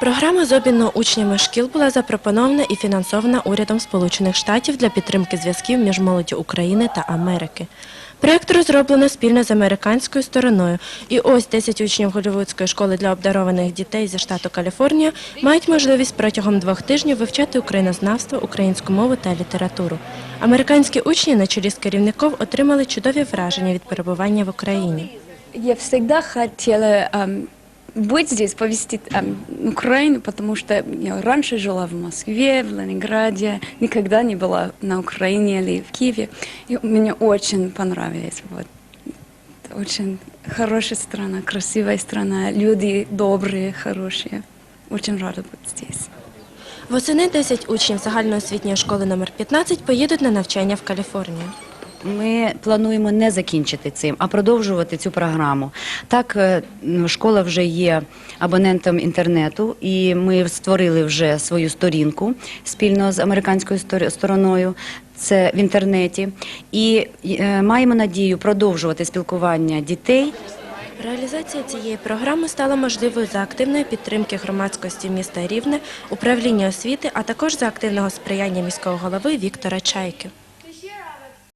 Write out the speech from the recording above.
Програма з обміну учнями шкіл була запропонована і фінансована урядом Сполучених Штатів для підтримки зв'язків між молоддю України та Америки. Проєкт розроблено спільно з американською стороною, і ось 10 учнів Голлівудської школи для обдарованих дітей зі штату Каліфорнія мають можливість протягом двох тижнів вивчати українознавство, українську мову та літературу. Американські учні на чолі з керівником отримали чудові враження від перебування в Україні. Я всегда хотела эм, быть здесь, повести эм, Украину, потому что я раньше жила в Москве, в Ленинграде, никогда не была на Украине или в Киеве. И мне очень понравилось. Вот. Это Очень хорошая страна, красивая страна, люди добрые, хорошие. Очень рада быть здесь. Восени 10 учнів загальноосвітньої школи номер 15 поїдуть на навчання в Каліфорнію. Ми плануємо не закінчити цим, а продовжувати цю програму. Так, е, школа вже є абонентом інтернету, і ми створили вже свою сторінку спільно з американською стороною. Це в інтернеті, і е, маємо надію продовжувати спілкування дітей Реалізація цієї програми стала можливою за активної підтримки громадськості міста Рівне, управління освіти, а також за активного сприяння міського голови Віктора Чайки.